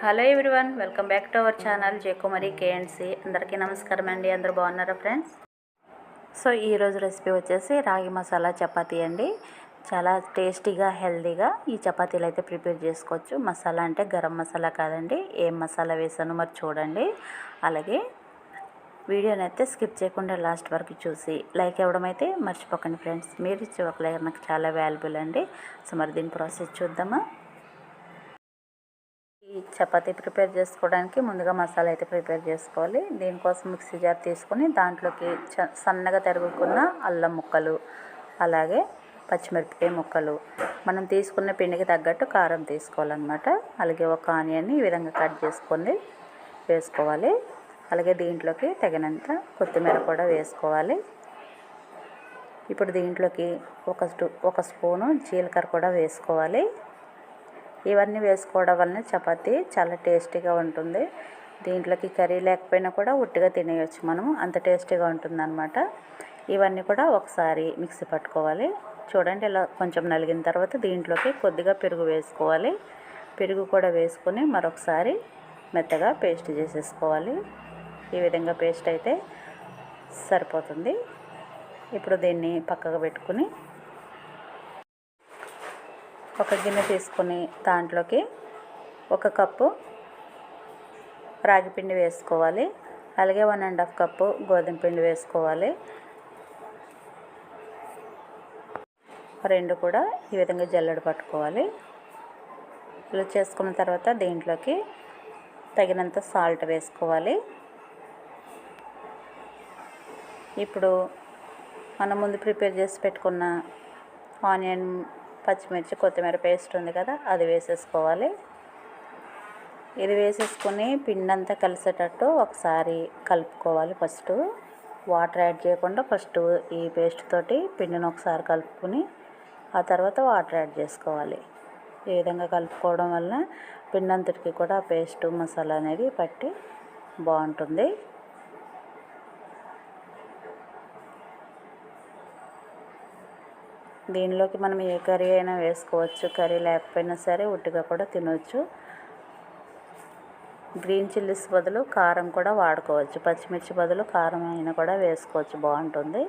Hello everyone welcome back to our channel జేకుమరి కేఎన్సి అందరికీ నమస్కారం అండి అందరూ బాగున్నారా ఫ్రెండ్స్? సో ఈరోజు రెసిపీ వచ్చేసి రాగి మసాలా చపాతీ అండి. చాలా టేస్టీగా హెల్దీగా ఈ చపాతీలు అయితే ప్రిపేర్ చేసుకోవచ్చు. మసాలా అంటే గరం మసాలా కాదండి ఏం మసాలా వేసానో మరి చూడండి. అలాగే వీడియోని అయితే స్కిప్ చేయకుండా లాస్ట్ వరకు చూసి లైక్ ఇవ్వడం అయితే మర్చిపోకండి ఫ్రెండ్స్. మీరు ఇచ్చే ఒక లైక్ నాకు చాలా వాల్యుబుల్ అండి. సో మరి దీని ప్రాసెస్ చూద్దామా? చపాతీ ప్రిపేర్ చేసుకోవడానికి ముందుగా మసాలా అయితే ప్రిపేర్ చేసుకోవాలి. దీనికోసం మిక్సీ జార్ తీసుకొని దాంట్లోకి చ సన్నగా తరుగుకున్న అల్లం ముక్కలు అలాగే పచ్చిమిరపకాయ ముక్కలు మనం తీసుకున్న పిండికి తగ్గట్టు కారం తీసుకోవాలన్నమాట. అలాగే ఒక ఆనియన్ని ఈ విధంగా కట్ చేసుకొని వేసుకోవాలి. అలాగే దీంట్లోకి తగినంత కొత్తిమీర కూడా వేసుకోవాలి. ఇప్పుడు దీంట్లోకి ఒక స్టూ ఒక స్పూను జీలకర్ర కూడా వేసుకోవాలి. ఇవన్నీ వేసుకోవడం వలన చపాతి చాలా టేస్టీగా ఉంటుంది. దీంట్లోకి కర్రీ లేకపోయినా కూడా ఉట్టిగా తినేయచ్చు మనము. అంత టేస్టీగా ఉంటుందన్నమాట. ఇవన్నీ కూడా ఒకసారి మిక్సీ పట్టుకోవాలి. చూడండి ఇలా కొంచెం నలిగిన తర్వాత దీంట్లోకి కొద్దిగా పెరుగు వేసుకోవాలి. పెరుగు కూడా వేసుకొని మరొకసారి మెత్తగా పేస్ట్ చేసేసుకోవాలి. ఈ విధంగా పేస్ట్ అయితే సరిపోతుంది. ఇప్పుడు దీన్ని పక్కకు పెట్టుకుని ఒక గిన్నె తీసుకొని దాంట్లోకి ఒక కప్పు రాగి పిండి వేసుకోవాలి. అలాగే వన్ అండ్ హాఫ్ కప్పు గోధుమ పిండి వేసుకోవాలి. రెండు కూడా ఈ విధంగా జల్లెడ పట్టుకోవాలి. ఇలా చేసుకున్న తర్వాత దీంట్లోకి తగినంత సాల్ట్ వేసుకోవాలి. ఇప్పుడు మనం ముందు ప్రిపేర్ చేసి పెట్టుకున్న ఆనియన్ పచ్చిమిర్చి కొత్తిమీర పేస్ట్ ఉంది కదా అది వేసేసుకోవాలి. ఇది వేసేసుకొని పిండి అంతా కలిసేటట్టు ఒకసారి కలుపుకోవాలి ఫస్ట్. వాటర్ యాడ్ చేయకుండా ఫస్ట్ ఈ పేస్ట్ తోటి పిండిని ఒకసారి కలుపుకొని ఆ తర్వాత వాటర్ యాడ్ చేసుకోవాలి. ఈ విధంగా కలుపుకోవడం వల్ల పిండి అంతటికి కూడా పేస్ట్ మసాలా అనేది పట్టి బాగుంటుంది. దీనిలోకి మనం ఏ కర్రీ అయినా వేసుకోవచ్చు. కర్రీ లేకపోయినా సరే ఉట్టిగా కూడా తినవచ్చు గ్రీన్ చిల్లీస్ బదులు కారం కూడా వాడుకోవచ్చు. పచ్చిమిర్చి బదులు కారం అయినా కూడా వేసుకోవచ్చు. బాగుంటుంది.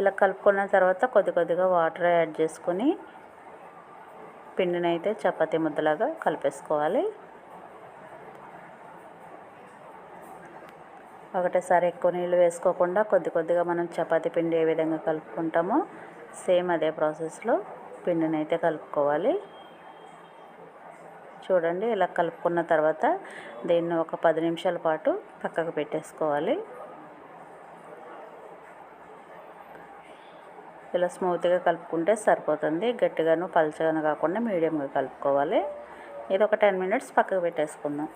ఇలా కలుపుకున్న తర్వాత కొద్ది కొద్దిగా వాటర్ యాడ్ చేసుకొని పిండిని అయితే చపాతీ ముద్దలాగా కలిపేసుకోవాలి. ఒకటేసారి ఎక్కువ నీళ్ళు వేసుకోకుండా కొద్ది కొద్దిగా మనం చపాతీ పిండి ఏ విధంగా కలుపుకుంటామో సేమ్ అదే ప్రాసెస్లో పిండిని అయితే కలుపుకోవాలి. చూడండి ఇలా కలుపుకున్న తర్వాత దీన్ని ఒక పది నిమిషాల పాటు పక్కకు పెట్టేసుకోవాలి. ఇలా స్మూత్గా కలుపుకుంటే సరిపోతుంది. గట్టిగాను పలచగాను కాకుండా మీడియంగా కలుపుకోవాలి. ఇది ఒక టెన్ మినిట్స్ పక్కకు పెట్టేసుకుందాం.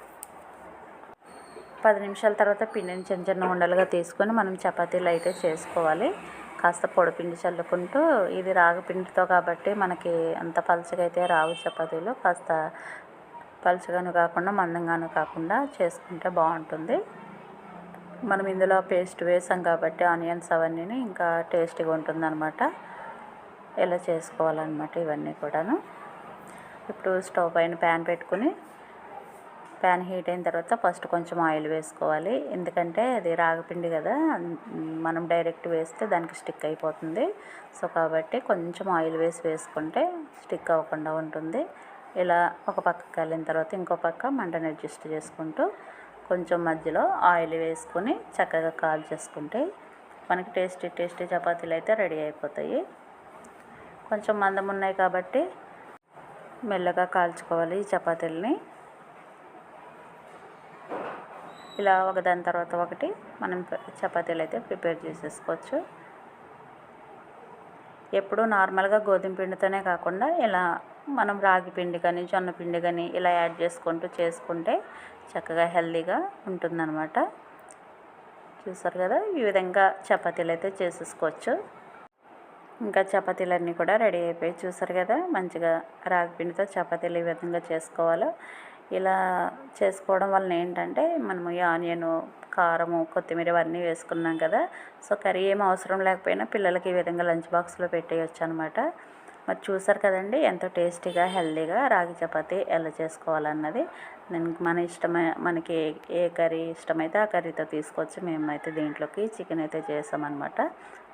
పది నిమిషాల తర్వాత పిండిని చిన్న చిన్న ఉండలుగా తీసుకొని మనం చపాతీలు అయితే చేసుకోవాలి. కాస్త పొడిపిండి చల్లుకుంటూ ఇది రాగిపిండితో కాబట్టి మనకి అంత పలుచగా అయితే రావు చపాతీలు. కాస్త పలుచగాను కాకుండా మందంగాను కాకుండా చేసుకుంటే బాగుంటుంది. మనం ఇందులో పేస్ట్ వేసాం కాబట్టి ఆనియన్స్ అవన్నీ ఇంకా టేస్టీగా ఉంటుందన్నమాట. ఇలా చేసుకోవాలన్నమాట ఇవన్నీ కూడాను. ఇప్పుడు స్టవ్ పైన ప్యాన్ పెట్టుకుని ప్యాన్ హీట్ అయిన తర్వాత ఫస్ట్ కొంచెం ఆయిల్ వేసుకోవాలి. ఎందుకంటే అది రాగిపిండి కదా మనం డైరెక్ట్ వేస్తే దానికి స్టిక్ అయిపోతుంది. సో కాబట్టి కొంచెం ఆయిల్ వేసి వేసుకుంటే స్టిక్ అవ్వకుండా ఉంటుంది. ఇలా ఒక పక్క కలిగిన తర్వాత ఇంకో పక్క మంటను అడ్జస్ట్ చేసుకుంటూ కొంచెం మధ్యలో ఆయిల్ వేసుకొని చక్కగా కాల్ చేసుకుంటే మనకి టేస్టీ టేస్టీ చపాతీలు అయితే రెడీ అయిపోతాయి. కొంచెం మందం ఉన్నాయి కాబట్టి మెల్లగా కాల్చుకోవాలి ఈ చపాతీలని. ఇలా ఒకదాని తర్వాత ఒకటి మనం చపాతీలు అయితే ప్రిపేర్ చేసేసుకోవచ్చు. ఎప్పుడూ నార్మల్గా గోధుమ పిండితోనే కాకుండా ఇలా మనం రాగి పిండి కానీ జొన్న పిండి కానీ ఇలా యాడ్ చేసుకుంటూ చేసుకుంటే చక్కగా హెల్తీగా ఉంటుందన్నమాట. చూసారు కదా ఈ విధంగా చపాతీలు అయితే చేసేసుకోవచ్చు. ఇంకా చపాతీలన్నీ కూడా రెడీ అయిపోయి చూసారు కదా మంచిగా రాగి పిండితో చపాతీలు ఈ విధంగా చేసుకోవాలో. ఇలా చేసుకోవడం వలన ఏంటంటే మనము ఈ ఆనియన్ కారము కొత్తిమీర ఇవన్నీ వేసుకున్నాం కదా. సో కర్రీ ఏం అవసరం లేకపోయినా పిల్లలకి ఈ విధంగా లంచ్ బాక్స్లో పెట్టేయచ్చు అనమాట మరి చూసారు కదండి ఎంతో టేస్టీగా హెల్దీగా రాగి చపాతీ ఎలా చేసుకోవాలన్నది. నేను మన ఇష్టమే మనకి ఏ ఏ కర్రీ ఇష్టమైతే ఆ కర్రీతో తీసుకోవచ్చు మేమైతే దీంట్లోకి చికెన్ అయితే చేసామన్నమాట.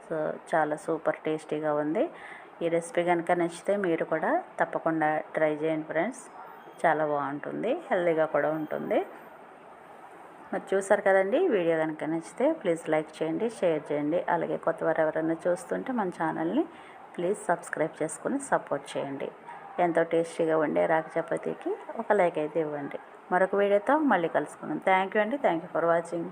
సో చాలా సూపర్ టేస్టీగా ఉంది. ఈ రెసిపీ కనుక నచ్చితే మీరు కూడా తప్పకుండా ట్రై చేయండి ఫ్రెండ్స్. చాలా బాగుంటుంది హెల్తీగా కూడా ఉంటుంది. మరి చూసారు కదండి వీడియో కనుక నచ్చితే ప్లీజ్ లైక్ చేయండి షేర్ చేయండి. అలాగే కొత్త వారు ఎవరైనా చూస్తుంటే మన ఛానల్ని ప్లీజ్ సబ్స్క్రైబ్ చేసుకుని సపోర్ట్ చేయండి. ఎంతో టేస్టీగా ఉండే రాగి చపాతీకి ఒక లైక్ అయితే ఇవ్వండి. మరొక వీడియోతో మళ్ళీ కలుసుకుందాం. థ్యాంక్ యూ అండి థ్యాంక్ యూ ఫర్ వాచింగ్.